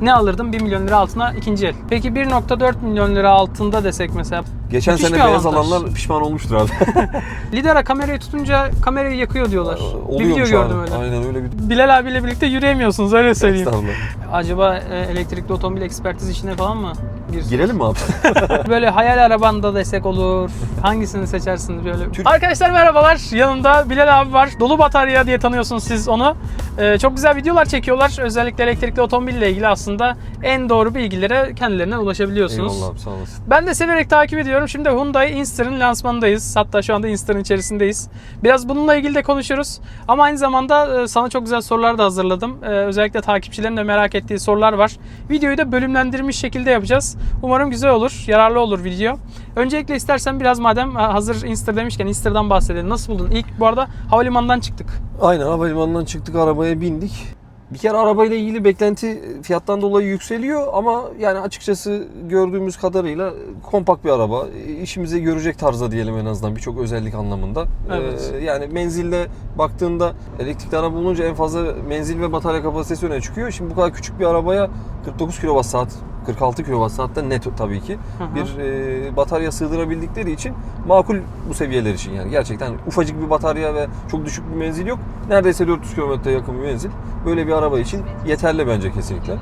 Ne alırdım 1 milyon lira altına ikinci el. Peki 1.4 milyon lira altında desek mesela. Geçen Müthiş sene bir beyaz avantaj. alanlar pişman olmuştur abi. Lidera kamerayı tutunca kamerayı yakıyor diyorlar. bir video gördüm abi. öyle. Aynen öyle bir Bilal abiyle birlikte yürüyemiyorsunuz öyle söyleyeyim. Estağfurullah. Acaba e, elektrikli otomobil ekspertiz işine falan mı girsin? Girelim mi abi? Böyle hayal arabanda desek olur. Hangisini seçersiniz böyle? Türk- Arkadaşlar merhabalar. Yanımda Bilal abi var. Dolu batarya diye tanıyorsunuz siz onu. Ee, çok güzel videolar çekiyorlar. Özellikle elektrikli otomobille ilgili aslında en doğru bilgilere kendilerinden ulaşabiliyorsunuz. Eyvallah abi sağ olasın. Ben de severek takip ediyorum. Şimdi Hyundai Insta'nın lansmanındayız. Hatta şu anda Insta'nın içerisindeyiz. Biraz bununla ilgili de konuşuruz. Ama aynı zamanda e, sana çok güzel sorular da hazırladım. E, Özellikle takipçilerin de merak ettiği sorular var. Videoyu da bölümlendirmiş şekilde yapacağız. Umarım güzel olur, yararlı olur video. Öncelikle istersen biraz madem ha, hazır Insta demişken Insta'dan bahsedelim. Nasıl buldun? İlk bu arada havalimanından çıktık. Aynen havalimanından çıktık arabaya bindik. Bir kere arabayla ilgili beklenti fiyattan dolayı yükseliyor ama yani açıkçası gördüğümüz kadarıyla kompakt bir araba. İşimizi görecek tarzda diyelim en azından birçok özellik anlamında. Evet. Ee, yani menzilde baktığında elektrikli araba olunca en fazla menzil ve batarya kapasitesi öne çıkıyor. Şimdi bu kadar küçük bir arabaya 49 kWh 46 kWh net tabii ki Hı hı. bir e, batarya sığdırabildikleri için makul bu seviyeler için yani gerçekten ufacık bir batarya ve çok düşük bir menzil yok. Neredeyse 400 km yakın bir menzil. Böyle bir araba için yeterli bence kesinlikle.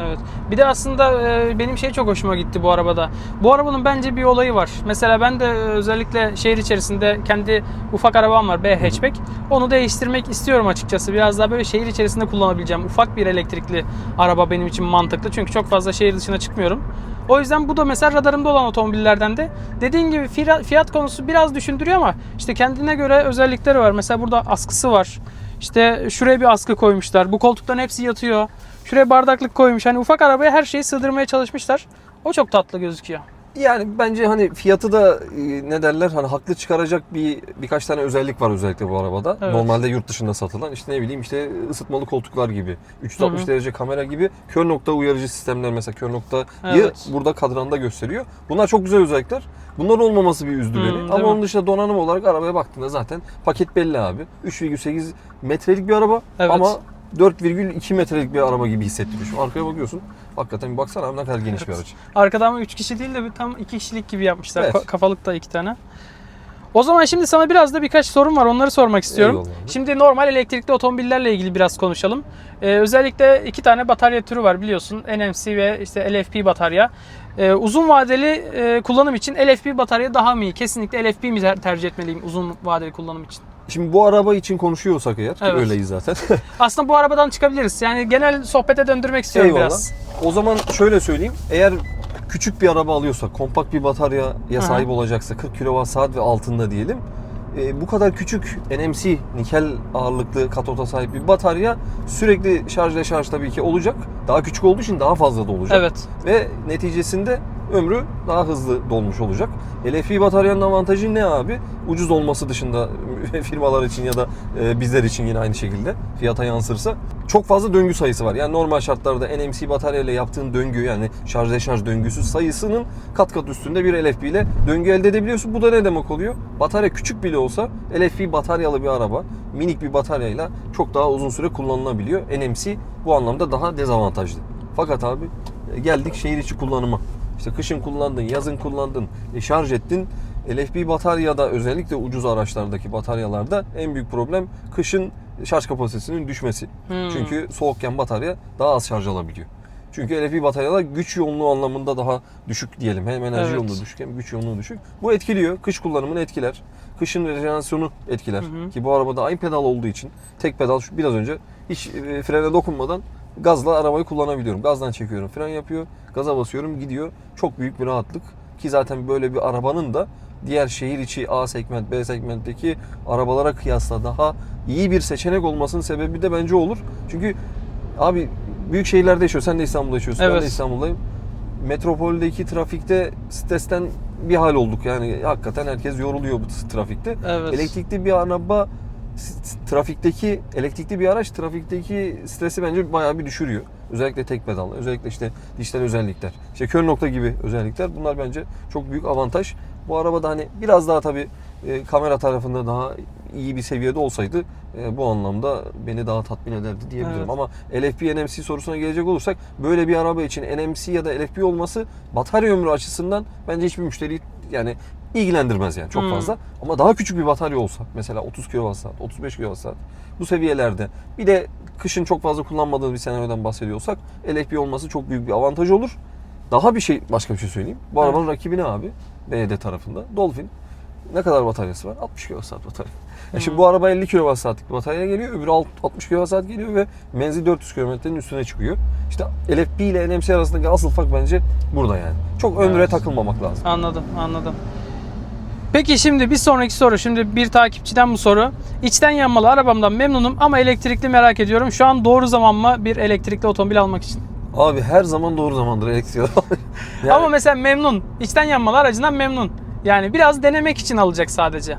Evet. Bir de aslında e, benim şey çok hoşuma gitti bu arabada. Bu arabanın bence bir olayı var. Mesela ben de e, özellikle şehir içerisinde kendi ufak arabam var B hatchback. Onu değiştirmek istiyorum açıkçası. Biraz daha böyle şehir içerisinde kullanabileceğim ufak bir elektrikli araba benim için mantıklı. Çünkü çok fazla şehir dışına çıkmıyorum. O yüzden bu da mesela radarımda olan otomobillerden de. Dediğin gibi fiyat, konusu biraz düşündürüyor ama işte kendine göre özellikleri var. Mesela burada askısı var. İşte şuraya bir askı koymuşlar. Bu koltukların hepsi yatıyor. Şuraya bardaklık koymuş. Hani ufak arabaya her şeyi sığdırmaya çalışmışlar. O çok tatlı gözüküyor. Yani bence hani fiyatı da e, ne derler hani haklı çıkaracak bir birkaç tane özellik var özellikle bu arabada. Evet. Normalde yurt dışında satılan işte ne bileyim işte ısıtmalı koltuklar gibi, 360 Hı hı. derece kamera gibi kör nokta uyarıcı sistemler mesela kör noktayı Evet. burada kadranda gösteriyor. Bunlar çok güzel özellikler. Bunların olmaması bir üzdü Hı, beni. Ama mi? onun dışında donanım olarak arabaya baktığında zaten paket belli abi. 3,8 metrelik bir araba Evet. ama 4,2 metrelik bir araba gibi hissettiriyor. Şu arkaya bakıyorsun. Hakikaten bir baksana abi ne kadar geniş bir araç. Arkada ama 3 kişi değil de bir tam 2 kişilik gibi yapmışlar. Evet. Ka- Kafalık da 2 tane. O zaman şimdi sana biraz da birkaç sorum var. Onları sormak istiyorum. Eyvallah. Şimdi normal elektrikli otomobillerle ilgili biraz konuşalım. Ee, özellikle iki tane batarya türü var biliyorsun. NMC ve işte LFP batarya. Ee, uzun vadeli e, kullanım için LFP batarya daha mı iyi? Kesinlikle LFP mi ter- tercih etmeliyim uzun vadeli kullanım için? Şimdi bu araba için konuşuyorsak eğer Evet. öyleyiz zaten. Aslında bu arabadan çıkabiliriz. Yani genel sohbete döndürmek istiyorum Eyvallah. biraz. O zaman şöyle söyleyeyim. Eğer küçük bir araba alıyorsak, kompakt bir bataryaya hı. sahip olacaksa 40 kWh ve altında diyelim. e, bu kadar küçük NMC nikel ağırlıklı katota sahip bir batarya sürekli şarj deşarj tabii ki olacak. Daha küçük olduğu için daha fazla da olacak. Evet. Ve neticesinde ömrü daha hızlı dolmuş olacak. LFP bataryanın avantajı ne abi? Ucuz olması dışında firmalar için ya da e, bizler için yine aynı şekilde fiyata yansırsa çok fazla döngü sayısı var. Yani normal şartlarda NMC bataryayla yaptığın döngü yani şarj deşarj döngüsü sayısının kat kat üstünde bir LFP ile döngü elde edebiliyorsun. Bu da ne demek oluyor? Batarya küçük bile olsa LFP bataryalı bir araba minik bir bataryayla çok daha uzun süre kullanılabiliyor. NMC bu anlamda daha dezavantajlı. Fakat abi e, geldik şehir içi kullanıma. İşte kışın kullandın, yazın kullandın, e, şarj ettin. LFP bataryada özellikle ucuz araçlardaki bataryalarda en büyük problem kışın şarj kapasitesinin düşmesi. Hmm. Çünkü soğukken batarya daha az şarj alabiliyor. Çünkü LFP bataryalar güç yoğunluğu anlamında daha düşük diyelim. Hem enerji Evet. yoğunluğu düşük hem güç yoğunluğu düşük. Bu etkiliyor. Kış kullanımını etkiler. Kışın rejenerasyonu etkiler. Hı hı. Ki bu arabada aynı pedal olduğu için tek pedal şu biraz önce hiç e, frene dokunmadan gazla arabayı kullanabiliyorum. Gazdan çekiyorum. Fren yapıyor. Gaza basıyorum gidiyor. Çok büyük bir rahatlık. Ki zaten böyle bir arabanın da diğer şehir içi A segment, B segmentteki arabalara kıyasla daha iyi bir seçenek olmasının sebebi de bence olur. Çünkü abi büyük şehirlerde yaşıyor. Sen de İstanbul'da yaşıyorsun. Ben Evet. de İstanbul'dayım. Metropoldeki trafikte stresten bir hal olduk. Yani hakikaten herkes yoruluyor bu trafikte. Evet. Elektrikli bir araba trafikteki elektrikli bir araç trafikteki stresi bence bayağı bir düşürüyor. Özellikle tek pedal, özellikle işte dijital özellikler. İşte kör nokta gibi özellikler bunlar bence çok büyük avantaj. Bu arabada hani biraz daha tabii e, kamera tarafında daha iyi bir seviyede olsaydı e, bu anlamda beni daha tatmin ederdi diyebilirim. Evet. Ama LFP NMC sorusuna gelecek olursak böyle bir araba için NMC ya da LFP olması batarya ömrü açısından bence hiçbir müşteriyi yani ilgilendirmez yani çok Hmm. fazla. Ama daha küçük bir batarya olsa mesela 30 kWh, 35 kWh bu seviyelerde bir de kışın çok fazla kullanmadığınız bir senaryodan bahsediyorsak LFP olması çok büyük bir avantaj olur. Daha bir şey başka bir şey söyleyeyim. Bu Evet. arabanın rakibi ne abi? BYD tarafında. Dolphin. Ne kadar bataryası var? 60 kWh batarya. E şimdi bu araba 50 kWh'lik bir batarya geliyor. Öbürü alt- 60 kWh geliyor ve menzil 400 kilometrenin üstüne çıkıyor. İşte LFP ile NMC arasındaki asıl fark bence burada yani. Çok ömre Evet. takılmamak lazım. Anladım, anladım. Peki şimdi bir sonraki soru. Şimdi bir takipçiden bu soru. İçten yanmalı arabamdan memnunum ama elektrikli merak ediyorum. Şu an doğru zaman mı bir elektrikli otomobil almak için? Abi her zaman doğru zamandır elektrikli. Yani- Ama mesela memnun. İçten yanmalı aracından memnun. Yani biraz denemek için alacak sadece.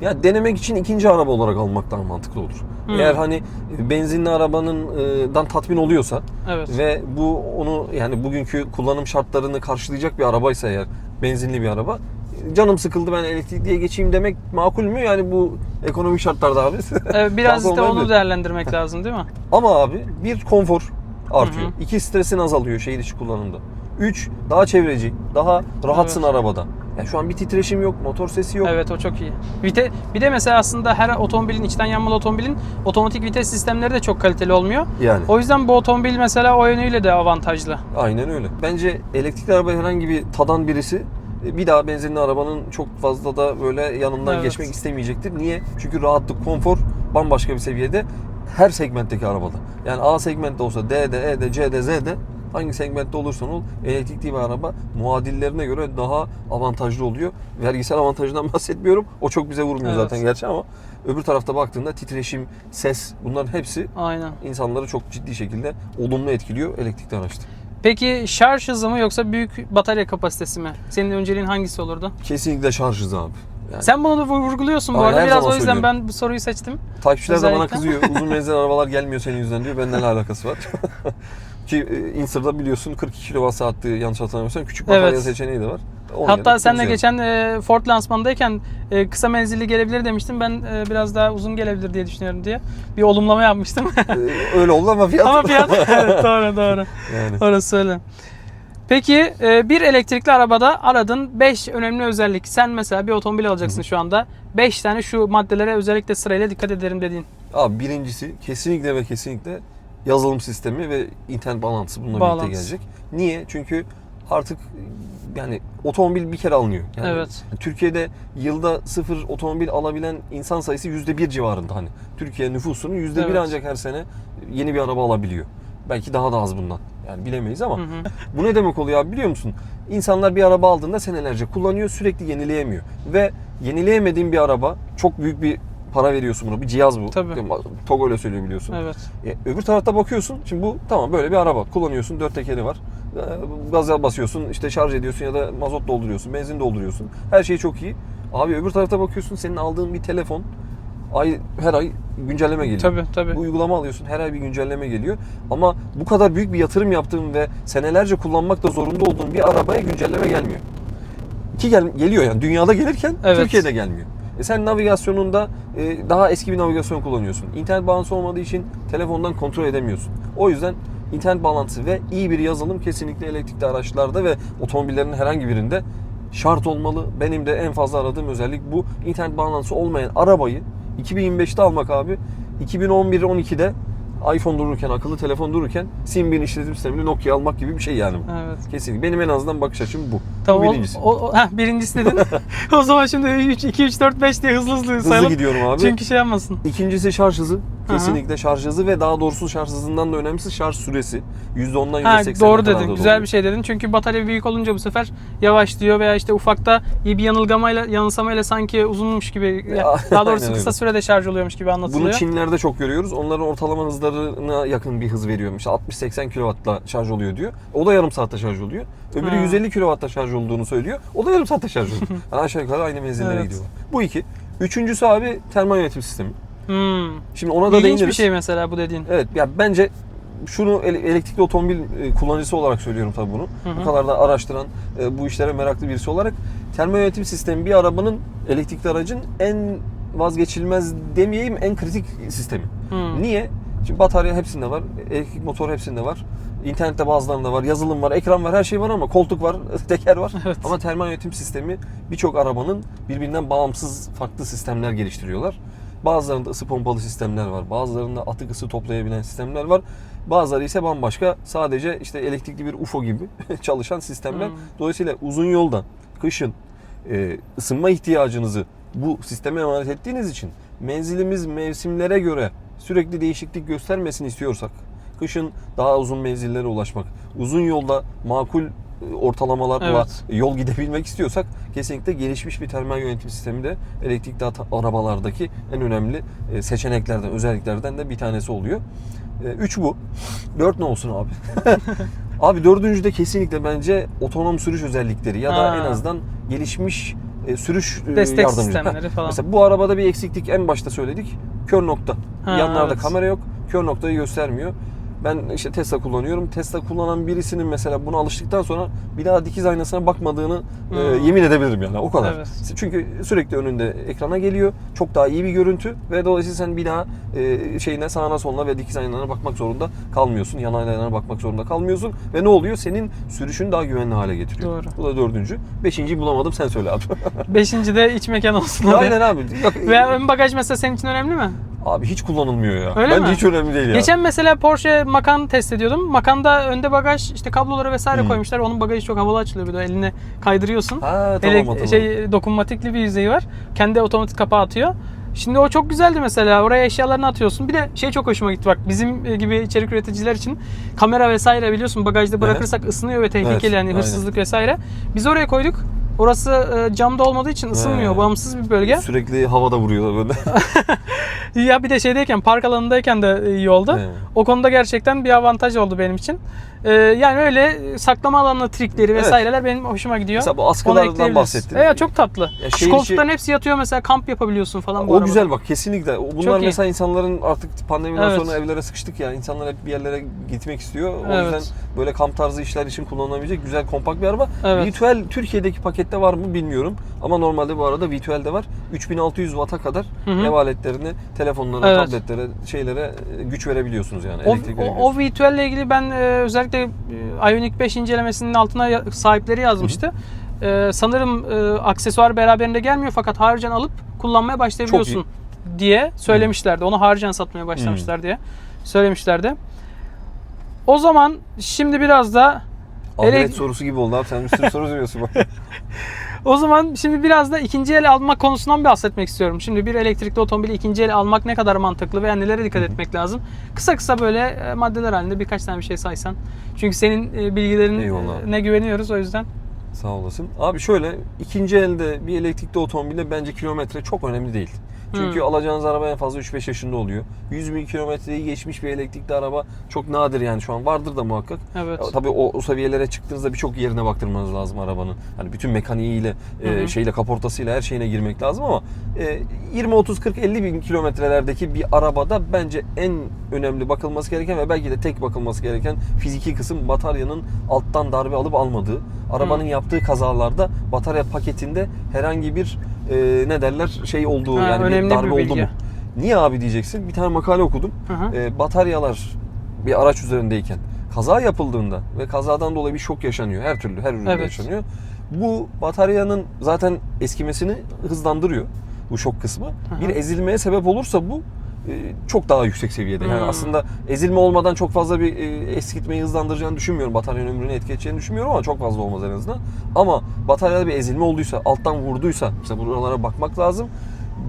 Ya denemek için ikinci araba olarak almak daha mantıklı olur. Hmm. Eğer hani benzinli arabanın e, dan tatmin oluyorsa Evet. ve bu onu yani bugünkü kullanım şartlarını karşılayacak bir arabaysa eğer benzinli bir araba canım sıkıldı ben elektrikliye geçeyim demek makul mü? Yani bu ekonomik şartlarda abi. Ee, biraz da onu değerlendirmek lazım değil mi? Ama abi bir konfor artıyor. Hı hı. İki stresin azalıyor şehir içi kullanımda. Üç daha çevreci, daha rahatsın Evet. arabada. Yani şu an bir titreşim yok, motor sesi yok. Evet o çok iyi. Vite, bir de mesela aslında her otomobilin, içten yanmalı otomobilin otomatik vites sistemleri de çok kaliteli olmuyor. Yani. O yüzden bu otomobil mesela o yönüyle de avantajlı. Aynen öyle. Bence elektrikli araba herhangi bir tadan birisi bir daha benzinli arabanın çok fazla da böyle yanından Evet. geçmek istemeyecektir. Niye? Çünkü rahatlık, konfor bambaşka bir seviyede her segmentteki arabada. Yani A segmentte olsa D'de, E'de, C'de, Z'de hangi segmentte olursan ol elektrikli bir araba muadillerine göre daha avantajlı oluyor. Vergisel avantajından bahsetmiyorum. O çok bize vurmuyor Evet. zaten gerçi ama öbür tarafta baktığında titreşim, ses bunların hepsi Aynen. insanları çok ciddi şekilde olumlu etkiliyor elektrikli araçta. Peki şarj hızı mı yoksa büyük batarya kapasitesi mi? Senin önceliğin hangisi olurdu? Kesinlikle şarj hızı abi. Yani Sen bunu da vurguluyorsun bu arada. her Biraz zaman o yüzden söylüyorum. ben bu soruyu seçtim. takipçiler de bana özellikle- kızıyor. Uzun menzilli arabalar gelmiyor senin yüzünden diyor. Benden ne alakası var? Ki e, Inser'da biliyorsun 42 kWh'tı yanlış hatırlamıyorsam. Küçük batarya Evet. seçeneği de var. Hatta senle geçen e, Ford lansmanındayken e, kısa menzilli gelebilir demiştim. Ben e, biraz daha uzun gelebilir diye düşünüyorum diye bir olumlama yapmıştım. yerine. E, öyle oldu ama fiyat. Ama fiyat evet, doğru doğru. yani. Orası öyle. Peki e, bir elektrikli arabada aradığın 5 önemli özellik. Sen mesela bir otomobil alacaksın şu anda. 5 tane şu maddelere özellikle sırayla dikkat ederim dediğin. Abi birincisi kesinlikle ve kesinlikle yazılım sistemi ve internet bağlantısı bununla Bağlantısı. birlikte gelecek. Niye? Çünkü artık yani otomobil bir kere alınıyor. Yani Evet. Türkiye'de yılda sıfır otomobil alabilen insan sayısı yüzde bir civarında hani. Türkiye nüfusunun yüzde bir Evet. ancak her sene yeni bir araba alabiliyor. Belki daha da az bundan. Yani bilemeyiz ama Hı hı. bu ne demek oluyor abi biliyor musun? İnsanlar bir araba aldığında senelerce kullanıyor, sürekli yenileyemiyor. Ve yenileyemediğin bir araba çok büyük bir para veriyorsun buna. Bir cihaz bu. Tabii. Togo öyle söylüyor biliyorsun. Evet. E, öbür tarafta bakıyorsun. Şimdi bu tamam böyle bir araba. Kullanıyorsun. Dört tekeri var. E, Gaza basıyorsun. işte şarj ediyorsun ya da mazot dolduruyorsun. Benzin dolduruyorsun. Her şey çok iyi. Abi öbür tarafta bakıyorsun. Senin aldığın bir telefon ay her ay güncelleme geliyor. Tabii tabii. Bu uygulama alıyorsun. Her ay bir güncelleme geliyor. Ama bu kadar büyük bir yatırım yaptığın ve senelerce kullanmakta zorunda olduğun bir arabaya güncelleme gelmiyor. Ki gel, geliyor yani. Dünyada gelirken Evet. Türkiye'de gelmiyor. E sen navigasyonunda e, daha eski bir navigasyon kullanıyorsun. İnternet bağlantısı olmadığı için telefondan kontrol edemiyorsun. O yüzden internet bağlantısı ve iyi bir yazılım kesinlikle elektrikli araçlarda ve otomobillerin herhangi birinde şart olmalı. Benim de en fazla aradığım özellik bu. İnternet bağlantısı olmayan arabayı 2025'te almak abi. 2011-12'de iPhone dururken, akıllı telefon dururken Symbian işletim sistemli Nokia almak gibi bir şey yani bu. Evet. Kesinlikle. Benim en azından bakış açım bu. Tamam. bu birincisi. O, o, heh, birincisi dedin. o zaman şimdi 3, 2, 3, 4, 5 diye hızlı hızlı Hızlı sayalım. gidiyorum abi. Çünkü şey yapmasın. İkincisi şarj hızı. Kesinlikle şarj hızı ve daha doğrusu şarj hızından da önemlisi şarj süresi. %10'dan Ha, %80'e doğru kadar dedin. da Güzel bir şey dedin. Çünkü batarya büyük olunca bu sefer yavaş diyor veya işte ufakta iyi bir yanılgamayla, yanılsamayla sanki uzunmuş gibi, ya, daha doğrusu kısa sürede şarj oluyormuş gibi Bunu anlatılıyor. Çinlerde çok görüyoruz. Onların ortalama hızlarına yakın bir hız veriyormuş. 60-80 kW'la şarj oluyor diyor. O da yarım saatte şarj oluyor. Öbürü Ha. 150 kW'da şarj olduğunu söylüyor. O da yarım saatte şarj oluyor. Yani aşağı yukarı aynı menzillere Evet. gidiyorlar. Bu iki. Üçüncüsü abi termal yönetim sistemi. Hmm. Şimdi ona da İlginç değiniriz. bir şey mesela bu dediğin. Evet ya bence şunu ele- elektrikli otomobil e, kullanıcısı olarak söylüyorum tabii bunu. Hı hı. Bu kadar da araştıran, e, bu işlere meraklı birisi olarak termal yönetim sistemi bir arabanın elektrikli aracın en vazgeçilmez demeyeyim en kritik sistemi. Hmm. Niye? Şimdi batarya hepsinde var, elektrik motor hepsinde var. İnternette bazılarında var, yazılım var, ekran var, her şey var ama koltuk var, teker var. Evet. Ama termal yönetim sistemi birçok arabanın birbirinden bağımsız farklı sistemler geliştiriyorlar. Bazılarında ısı pompalı sistemler var, bazılarında atık ısı toplayabilen sistemler var. Bazıları ise bambaşka sadece işte elektrikli bir UFO gibi çalışan sistemler. Hmm. Dolayısıyla uzun yolda, kışın e, ısınma ihtiyacınızı bu sisteme emanet ettiğiniz için menzilimiz mevsimlere göre sürekli değişiklik göstermesini istiyorsak, kışın daha uzun menzillere ulaşmak, uzun yolda makul ortalamalarla Evet. yol gidebilmek istiyorsak kesinlikle gelişmiş bir termal yönetim sistemi de elektrikli arabalardaki en önemli e, seçeneklerden, özelliklerden de bir tanesi oluyor. 3 bu. 4 ne olsun abi? abi dördüncü de kesinlikle bence otonom sürüş özellikleri ya da Ha. en azından gelişmiş e, sürüş e, Destek yardımcı. sistemleri falan. Mesela bu arabada bir eksiklik en başta söyledik. Kör nokta. Ha, Yanlarda evet. kamera yok. Kör noktayı göstermiyor. Ben işte Tesla kullanıyorum. Tesla kullanan birisinin mesela buna alıştıktan sonra bir daha dikiz aynasına bakmadığını e, Hmm. yemin edebilirim yani o kadar. Evet. Çünkü sürekli önünde ekrana geliyor. Çok daha iyi bir görüntü ve dolayısıyla sen bir daha e, şeyine sağına soluna ve dikiz aynalarına bakmak zorunda kalmıyorsun. Yan aynalarına bakmak zorunda kalmıyorsun ve ne oluyor? Senin sürüşünü daha güvenli hale getiriyor. Doğru. Bu da dördüncü. Beşinciyi bulamadım sen söyle abi. Beşinci de iç mekan olsun. Aynen abi. Yok, Ve ön bagaj mesela senin için önemli mi? Abi hiç kullanılmıyor ya. Öyle Bence mi? hiç önemli değil ya. Geçen mesela Porsche Macan test ediyordum. Macan'da önde bagaj işte kabloları vesaire Hmm. koymuşlar. Onun bagajı çok havalı açılıyor bir de eline kaydırıyorsun. Ha tamam Elek- tamam. şey dokunmatikli bir yüzeyi var. Kendi otomatik kapağı atıyor. Şimdi o çok güzeldi mesela. Oraya eşyalarını atıyorsun. Bir de şey çok hoşuma gitti bak. Bizim e, gibi içerik üreticiler için kamera vesaire biliyorsun bagajda bırakırsak ısınıyor ve tehlikeli Evet, yani aynen. hırsızlık vesaire. Biz oraya koyduk. Orası e, camda olmadığı için ısınmıyor. He. Bağımsız bir bölge. Sürekli havada vuruyorlar böyle. Ya bir de şeydeyken park alanındayken de iyi oldu. He. O konuda gerçekten bir avantaj oldu benim için. Ee, yani öyle saklama alanı trikleri Evet. vesaireler benim hoşuma gidiyor. Mesela bu askılardan bahsettin. Evet çok tatlı. Ya Şu şehir koltukların içi- hepsi yatıyor mesela kamp yapabiliyorsun falan O arabada. güzel bak kesinlikle. Bunlar Çok iyi. mesela insanların artık pandemiden Evet. sonra evlere sıkıştık ya. İnsanlar hep bir yerlere gitmek istiyor. O Evet. yüzden böyle kamp tarzı işler için kullanılabilecek güzel kompakt bir araba. Evet. Virtual Türkiye'deki pakette var mı bilmiyorum. Ama normalde bu arada Virtual'de var. 3600 Watt'a kadar Hı hı. ev aletlerine, telefonlara, Evet. tabletlere, şeylere e, güç verebiliyorsunuz yani. O, elektrik o, o V12 ile ilgili ben e, özellikle e, Ioniq 5 incelemesinin altına sahipleri yazmıştı. E, sanırım e, aksesuar beraberinde gelmiyor fakat haricen alıp kullanmaya başlayabiliyorsun diye söylemişlerdi. Onu haricen satmaya başlamışlar diye söylemişlerdi. O zaman şimdi biraz da Ahiret elek- sorusu gibi oldu abi. Sen bir sürü soru soruyorsun bak. O zaman şimdi biraz da ikinci el almak konusundan bahsetmek istiyorum. Şimdi bir elektrikli otomobili ikinci el almak ne kadar mantıklı veya nelere dikkat etmek lazım? Kısa kısa böyle e, maddeler halinde birkaç tane bir şey saysan. Çünkü senin e, bilgilerin Eyvallah. ne güveniyoruz o yüzden. Sağ olasın. Abi şöyle ikinci elde bir elektrikli otomobilde bence kilometre çok önemli değil. Çünkü Hmm. alacağınız araba en fazla 3-5 yaşında oluyor. 100 bin kilometreyi geçmiş bir elektrikli araba çok nadir yani şu an vardır da muhakkak. Evet. Tabii o, o seviyelere çıktığınızda birçok yerine baktırmanız lazım arabanın. Hani bütün mekaniğiyle, Hı e, şeyle, kaportasıyla her şeyine girmek lazım ama e, 20 30 40 50 bin kilometrelerdeki bir arabada bence en önemli bakılması gereken ve belki de tek bakılması gereken fiziki kısım bataryanın alttan darbe alıp almadığı. Arabanın Hı. yaptığı kazalarda batarya paketinde herhangi bir e, ne derler şey olduğu Ha, yani bir bir darbe oldu bilgi. mu? Niye abi diyeceksin? Bir tane makale okudum. Hı hı. E, bataryalar bir araç üzerindeyken kaza yapıldığında ve kazadan dolayı bir şok yaşanıyor. Her türlü, her üründe Evet. yaşanıyor. Bu bataryanın zaten eskimesini hızlandırıyor bu şok kısmı. hı. Bir ezilmeye sebep olursa bu çok daha yüksek seviyede. Yani Hmm. aslında ezilme olmadan çok fazla bir e, eskitmeyi hızlandıracağını düşünmüyorum. Bataryanın ömrünü etki edeceğini düşünmüyorum ama çok fazla olmaz en azından. Ama bataryada bir ezilme olduysa, alttan vurduysa, işte buralara bakmak lazım.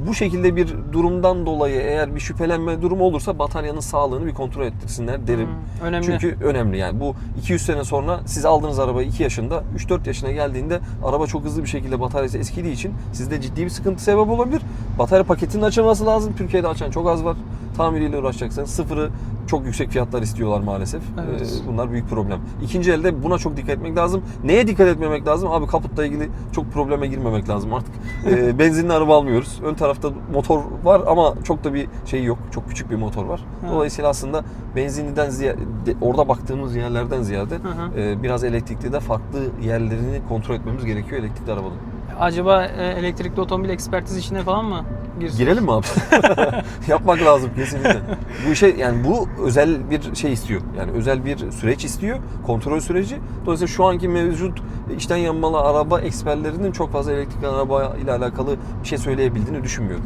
Bu şekilde bir durumdan dolayı eğer bir şüphelenme durumu olursa bataryanın sağlığını bir kontrol ettirsinler derim. Hmm, önemli. Çünkü önemli yani bu 200 sene sonra siz aldığınız araba 2 yaşında 3-4 yaşına geldiğinde araba çok hızlı bir şekilde bataryası eskidiği için sizde ciddi bir sıkıntı sebep olabilir. Batarya paketinin açılması lazım. Türkiye'de açan çok az var. Tamiriyle uğraşacaksanız sıfırı çok yüksek fiyatlar istiyorlar maalesef. Evet. Ee, bunlar büyük problem. İkinci elde buna çok dikkat etmek lazım. Neye dikkat etmemek lazım? Abi kaputla ilgili çok probleme girmemek lazım artık. Ee, benzinli araba almıyoruz. Ön tarafta motor var ama çok da bir şey yok. Çok küçük bir motor var. Ha. Dolayısıyla aslında benzinliden ziyade orada baktığımız yerlerden ziyade Hı hı. e, biraz elektrikli de farklı yerlerini kontrol etmemiz gerekiyor elektrikli arabanın. Acaba e, elektrikli otomobil ekspertiz işine falan mı girsin? Girelim mi abi? Yapmak lazım kesinlikle. Bu işe yani bu özel bir şey istiyor. Yani özel bir süreç istiyor. Kontrol süreci. Dolayısıyla şu anki mevcut içten yanmalı araba eksperlerinin çok fazla elektrikli araba ile alakalı bir şey söyleyebildiğini düşünmüyorum.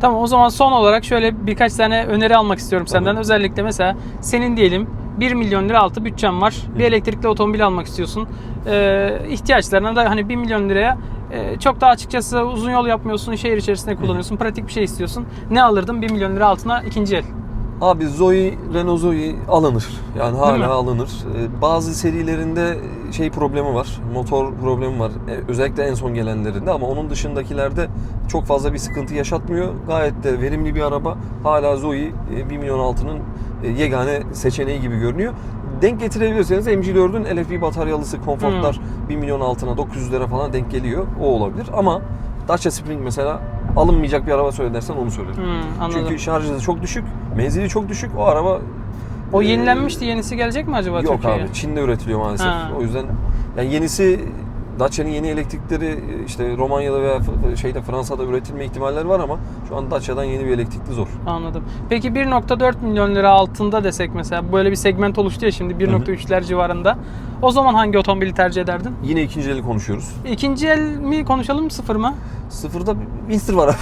Tamam o zaman son olarak şöyle birkaç tane öneri almak istiyorum Tabii. senden. Özellikle mesela senin diyelim 1 milyon lira altı bütçen var. Bir elektrikli otomobil almak istiyorsun. Ee, ihtiyaçlarına da hani 1 milyon liraya e, çok da açıkçası uzun yol yapmıyorsun. Şehir içerisinde kullanıyorsun. Pratik bir şey istiyorsun. Ne alırdın 1 milyon lira altına ikinci el? Abi Zoe, Renault Zoe alınır. Yani hala alınır. Ee, Bazı serilerinde şey problemi var. Motor problemi var. Ee, Özellikle en son gelenlerinde ama onun dışındakilerde çok fazla bir sıkıntı yaşatmıyor. Gayet de verimli bir araba. Hala Zoe e, 1 milyon altının e, yegane seçeneği gibi görünüyor. Denk getirebilirseniz MG4'ün LFP bataryalısı konfortlar 1 milyon altına 900 lira falan denk geliyor. O olabilir ama Dacia Spring mesela alınmayacak bir araba söyle dersen onu söylerim. Hmm, anladım. Çünkü şarj hızı çok düşük, menzili çok düşük. O araba o e, yenilenmişti. Yenisi gelecek mi acaba Yok Türkiye'ye? abi Çin'de üretiliyor maalesef. Ha. O yüzden yani yenisi Dacia'nın yeni elektrikleri işte Romanya'da veya şeyde Fransa'da üretilme ihtimalleri var ama şu an Dacia'dan yeni bir elektrikli zor. Anladım. Peki 1.4 milyon lira altında desek mesela böyle bir segment oluştu ya şimdi 1.3'ler civarında. O zaman hangi otomobili tercih ederdin? Yine ikinci eli konuşuyoruz. İkinci el mi konuşalım sıfır mı? Sıfırda Winster var.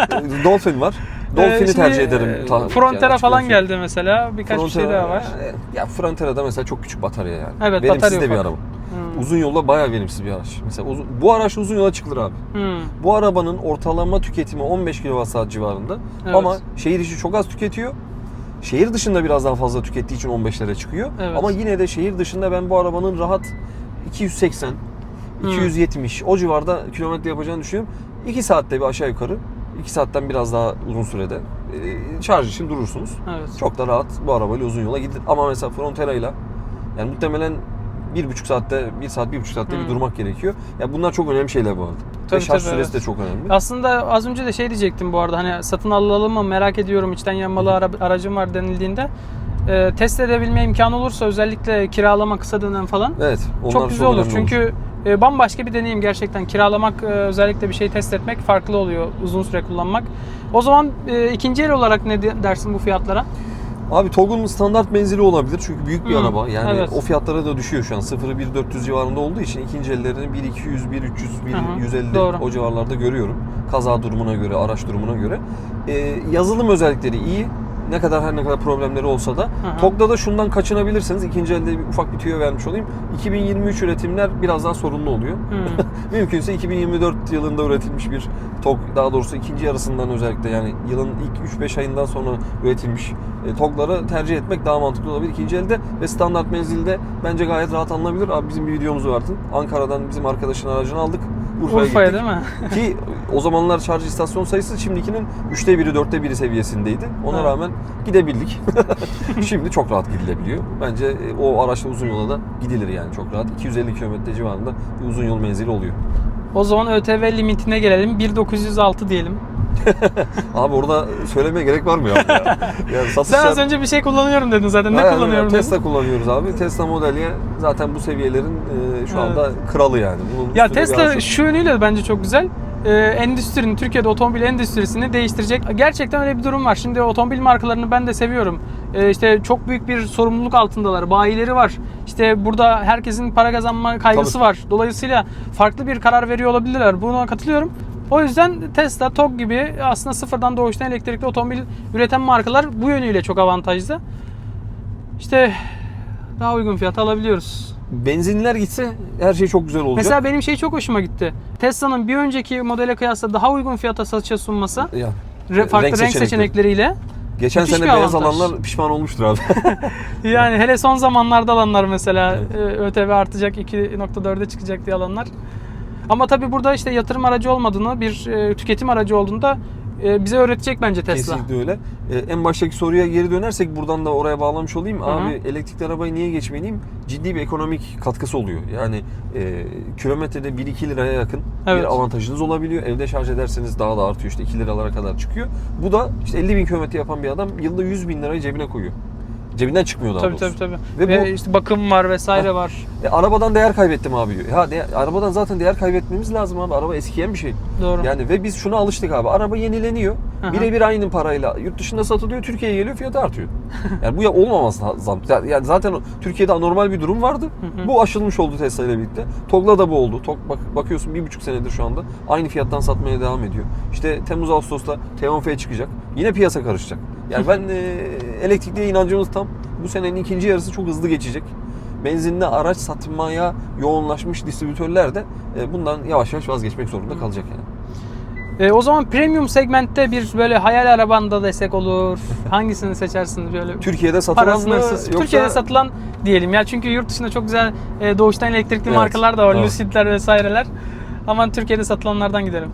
Dolphin var. Dolphin'i Ee, tercih ederim. e, Ta- Frontera açık falan geldi mesela. Birkaç bir şey Frontera- daha var. yani- Ya Frontera'da mesela çok küçük batarya yani. Evet, Verimsiz batarya de bir araba. Hmm. Uzun yolda bayağı verimsiz bir araç. Mesela uzun- bu araç uzun yola çıkılır abi. Hmm. Bu arabanın ortalama tüketimi 15 kWh civarında. Evet. Ama şehir içi çok az tüketiyor. Şehir dışında biraz daha fazla tükettiği için 15'lere çıkıyor. Evet. Ama yine de şehir dışında ben bu arabanın rahat 280, Hmm. 270 o civarda kilometre yapacağını düşünüyorum. 2 saatte bir aşağı yukarı. 2 saatten biraz daha uzun sürede e, şarj için durursunuz. Evet. Çok da rahat bu arabayla uzun yola gidilir. Ama mesela Frontera ile yani muhtemelen bir buçuk saatte, bir saat, bir buçuk saatte Hmm. bir durmak gerekiyor. Ya bunlar çok önemli şeyler bu arada. Tabii, Ve şarj tabii, süresi evet. de çok önemli. Aslında az önce de şey diyecektim bu arada hani satın alalım mı merak ediyorum içten yanmalı ara- aracım var denildiğinde e, test edebilme imkanı olursa özellikle kiralama kısa dönem falan Evet. Çok güzel olur. önemli Çünkü e, bambaşka bir deneyim gerçekten. Kiralamak e, özellikle bir şey test etmek farklı oluyor uzun süre kullanmak. O zaman e, ikinci el olarak ne de- dersin bu fiyatlara? Abi TOG'un standart menzili olabilir çünkü büyük bir Hı, araba. Yani evet. o fiyatlara da düşüyor şu an. 0'ı 1.400 civarında olduğu için ikinci ellerini 1.200, 1.300, Hı hı, 1.150 doğru. o civarlarda görüyorum. Kaza durumuna göre, araç durumuna göre. Ee, yazılım özellikleri iyi. Ne kadar her ne kadar problemleri olsa da. hı. TOG'da da şundan kaçınabilirseniz ikinci elde bir ufak bir tüyo vermiş olayım. 2023 üretimler biraz daha sorunlu oluyor. Mümkünse 2024 yılında üretilmiş bir TOG, daha doğrusu ikinci yarısından özellikle yani yılın ilk 3-5 ayından sonra üretilmiş e, TOG'ları tercih etmek daha mantıklı olabilir ikinci elde ve standart menzilde bence gayet rahat alınabilir. Abi bizim bir videomuz vardı. Ankara'dan bizim arkadaşın aracını aldık. Urfa'ya, Urfa'ya gittik. değil mi? Ki o zamanlar şarj istasyon sayısı şimdikinin 3'te 1'i 4'te 1'i seviyesindeydi. Ona Evet. rağmen gidebildik. Şimdi çok rahat gidilebiliyor. Bence e, o araçla uzun yola da gidilir yani çok rahat. 250 km civarında bir uzun yol menzili oluyor. O zaman ÖTV limitine gelelim. 1906 diyelim. Abi orada söylemeye gerek var mı ya? ya? Yani satış Sen az önce bir şey kullanıyorum dedin zaten. Ne Aynen, kullanıyorum dedin? Tesla kullanıyoruz abi. Tesla Model Y zaten bu seviyelerin e, şu anda kralı yani. Bunun Ya Tesla şu yönüyle bence çok güzel. Ee, endüstrinin, Türkiye'de otomobil endüstrisini değiştirecek. Gerçekten öyle bir durum var. Şimdi otomobil markalarını ben de seviyorum. Ee, işte çok büyük bir sorumluluk altındalar. Bayileri var. İşte burada herkesin para kazanma kaygısı Tabii. var. Dolayısıyla farklı bir karar veriyor olabilirler. Buna katılıyorum. O yüzden Tesla, TOG gibi aslında sıfırdan doğuştan elektrikli otomobil üreten markalar bu yönüyle çok avantajlı. İşte daha uygun fiyata alabiliyoruz. Benzinler gitse her şey çok güzel olacak. Mesela benim şey çok hoşuma gitti. Tesla'nın bir önceki modele kıyasla daha uygun fiyata satışa sunması, ya, re- farklı renk, seçenekleri. seçenekleriyle. geçen müthiş sene beyaz avantaj. alanlar pişman olmuştur abi. Yani hele son zamanlarda alanlar mesela Evet. e, ÖTV artacak 2.4'e çıkacak diye alanlar. Ama tabii burada işte yatırım aracı olmadığını, bir e, tüketim aracı olduğunu da e, bize öğretecek bence Tesla. Kesinlikle öyle. Ee, en baştaki soruya geri dönersek buradan da oraya bağlamış olayım. hı. Abi elektrikli arabayı niye geçmeliyim? Ciddi bir ekonomik katkısı oluyor. Yani e, kilometrede 1-2 liraya yakın Evet. bir avantajınız olabiliyor. Evde şarj ederseniz daha da artıyor işte 2 liralara kadar çıkıyor. Bu da işte 50 bin kilometre yapan bir adam yılda 100 bin lirayı cebine koyuyor. Cebinden çıkmıyor daha Tabii doğrusu. tabii tabii. Ve Ve, bu- işte bakım var vesaire var. E, arabadan değer kaybettim abi diyor. Ya de- arabadan zaten değer kaybetmemiz lazım abi. Araba eskiyen bir şey. Doğru. Yani ve biz şuna alıştık abi. Araba yenileniyor. Aha. Birebir aynı parayla yurt dışında satılıyor. Türkiye'ye geliyor fiyatı artıyor. yani bu ya olmaması lazım. Yani zaten o- Türkiye'de anormal bir durum vardı. Hı. Bu aşılmış oldu Tesla ile birlikte. TOG'la da bu oldu. TOG bak, bakıyorsun bir buçuk senedir şu anda aynı fiyattan satmaya devam ediyor. İşte Temmuz Ağustos'ta T10F çıkacak. Yine piyasa karışacak. Yani ben e, elektrikliye inancımız tam. Bu senenin ikinci yarısı çok hızlı geçecek. Benzinli araç satmaya yoğunlaşmış distribütörler de e, bundan yavaş yavaş vazgeçmek zorunda kalacak yani. E, o zaman premium segmentte bir böyle hayal arabanda desek olur. Hangisini seçersiniz böyle? Türkiye'de satılan mı yoksa Türkiye'de satılan diyelim ya çünkü yurt dışında çok güzel e, doğuştan elektrikli Evet, markalar da var. evet. Lucid'ler vesaireler. Ama Türkiye'de satılanlardan gidelim.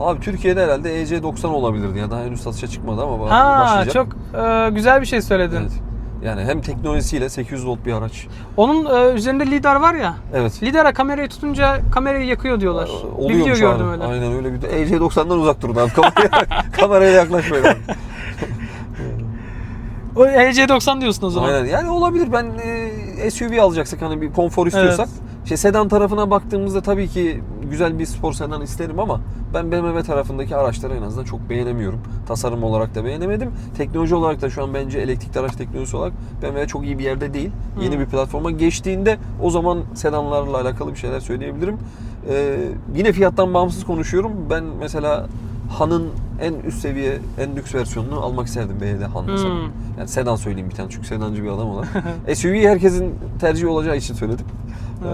Abi Türkiye'de herhalde EC90 olabilirdi ya daha henüz satışa çıkmadı ama Ha başlayacak. çok e, güzel bir şey söyledin. Evet. Yani hem teknolojisiyle 800 volt bir araç. Onun e, üzerinde lidar var ya. Evet. Lidara kamerayı tutunca kamerayı yakıyor diyorlar. bir video Oluyormuş gördüm abi. öyle. Aynen öyle bir de EC90'dan uzak durun abi. Kameraya, kameraya yaklaşmayın. abi. O EC90 diyorsun o zaman. Aynen. Yani olabilir. Ben e, SUV alacaksak hani bir konfor istiyorsak. Şey sedan tarafına baktığımızda tabii ki güzel bir spor sedan isterim ama ben BMW tarafındaki araçları en azından çok beğenemiyorum. Tasarım olarak da beğenemedim. Teknoloji olarak da şu an bence elektrikli araç teknolojisi olarak BMW çok iyi bir yerde değil. Yeni Hı. bir platforma geçtiğinde o zaman sedanlarla alakalı bir şeyler söyleyebilirim. Ee, yine fiyattan bağımsız konuşuyorum. Ben mesela Han'ın en üst seviye, en lüks versiyonunu almak isterdim BMW Han mesela. Hmm. Yani sedan söyleyeyim bir tane çünkü sedancı bir adam olarak. SUV herkesin tercihi olacağı için söyledim.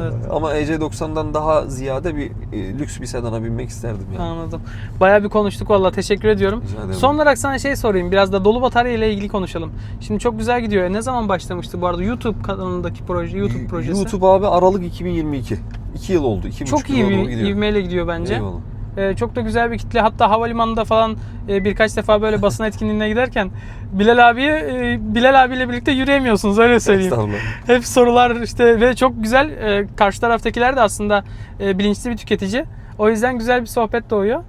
Evet. Ama EC90'dan daha ziyade bir e, lüks bir sedana binmek isterdim yani. Anladım. Bayağı bir konuştuk valla teşekkür ediyorum. Rica ederim. Son olarak sana şey sorayım. Biraz da dolu batarya ile ilgili konuşalım. Şimdi çok güzel gidiyor. Ne zaman başlamıştı bu arada YouTube kanalındaki proje, YouTube projesi? YouTube abi Aralık 2022. 2 yıl oldu. 2,5 çok iyi bir gidiyor. ivmeyle gidiyor bence. Eyvallah. E, çok da güzel bir kitle. Hatta havalimanında falan e, birkaç defa böyle basın etkinliğine giderken Bilal abiye e, Bilal abiyle birlikte yürüyemiyorsunuz öyle söyleyeyim. Hep sorular işte ve çok güzel. e, karşı taraftakiler de aslında e, bilinçli bir tüketici. O yüzden güzel bir sohbet doğuyor.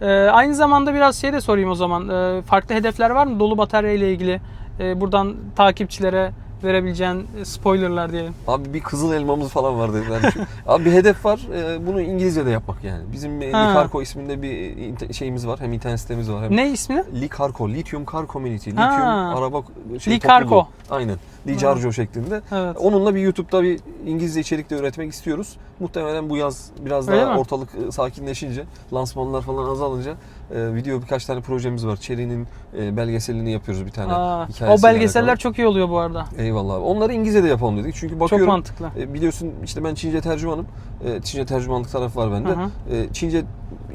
E, aynı zamanda biraz şey de sorayım o zaman. E, farklı hedefler var mı dolu batarya ile ilgili? E, buradan takipçilere verebileceğin e, spoilerlar diyelim. Abi bir kızıl elmamız falan var dediler. Abi bir hedef var. e, Bunu İngilizce'de yapmak yani. Bizim e, Ha. Likarko isminde bir inter- şeyimiz var. Hem internet sitemiz var. Hem Ne ismi? Likarko, Lithium Car Community. Ha. Lityum araba şey, Likarko. topluluğu. Aynen. Licarco şeklinde. Evet. Onunla bir YouTube'da bir İngilizce içerik de üretmek istiyoruz. Muhtemelen bu yaz biraz Öyle daha mi? ortalık e, sakinleşince, lansmanlar falan azalınca e, video birkaç tane projemiz var. Cherry'nin e, belgeselini yapıyoruz bir tane. Aa, o belgeseller alakalı. çok iyi oluyor bu arada. Eyvallah abi. Onları İngilizce'de yapalım dedik. Çünkü Çok bakıyorum mantıklı. e, biliyorsun işte ben Çince tercümanım. E, Çince tercümanlık tarafı var bende. Hı hı. E, Çince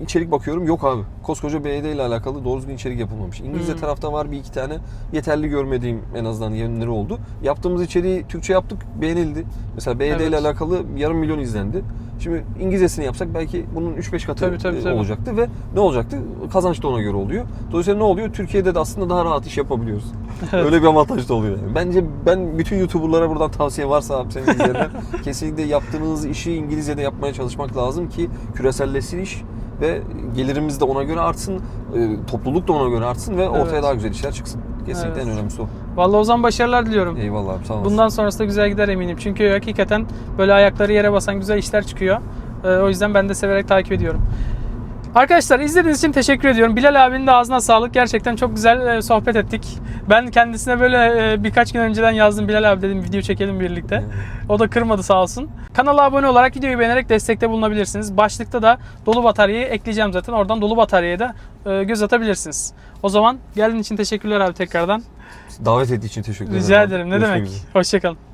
içerik bakıyorum. Yok abi. Koskoca BYD ile alakalı doğru düzgün içerik yapılmamış. İngilizce Hı. tarafta var bir iki tane yeterli görmediğim en azından yönleri oldu. Yaptığımız içeriği Türkçe yaptık. Beğenildi. Mesela ile Evet. alakalı yarım milyon izlendi. Şimdi İngilizcesini yapsak belki bunun 3-5 katı Tabii, tabii, tabii. olacaktı ve ne olacaktı? Kazanç da ona göre oluyor. Dolayısıyla ne oluyor? Türkiye'de de aslında daha rahat iş yapabiliyoruz. Öyle bir avantaj da oluyor. Yani. Bence ben bütün YouTuber'lara buradan tavsiye varsa abi senin izleyenler kesinlikle yaptığınız işi İngilizce'de yapmaya çalışmak lazım ki küreselleşsin iş ve gelirimiz de ona göre artsın, e, topluluk da ona göre artsın ve ortaya Evet. daha güzel işler çıksın. Kesinlikle Evet. en önemlisi o. Vallahi o zaman başarılar diliyorum. Eyvallah abi sağ olasın. Bundan sonrası da güzel gider eminim. Çünkü hakikaten böyle ayakları yere basan güzel işler çıkıyor. Ee, o yüzden ben de severek takip ediyorum. Arkadaşlar izlediğiniz için teşekkür ediyorum. Bilal abinin de ağzına sağlık. Gerçekten çok güzel e, sohbet ettik. Ben kendisine böyle e, birkaç gün önceden yazdım. Bilal abi dedim video çekelim birlikte. O da kırmadı sağ olsun. Kanala abone olarak videoyu beğenerek destekte bulunabilirsiniz. Başlıkta da dolu bataryayı ekleyeceğim zaten. Oradan dolu bataryaya da e, göz atabilirsiniz. O zaman geldiğin için teşekkürler abi tekrardan. Davet ettiği için teşekkür ederim. Rica abi. ederim. Ne Görüşmek demek. Hoşçakalın.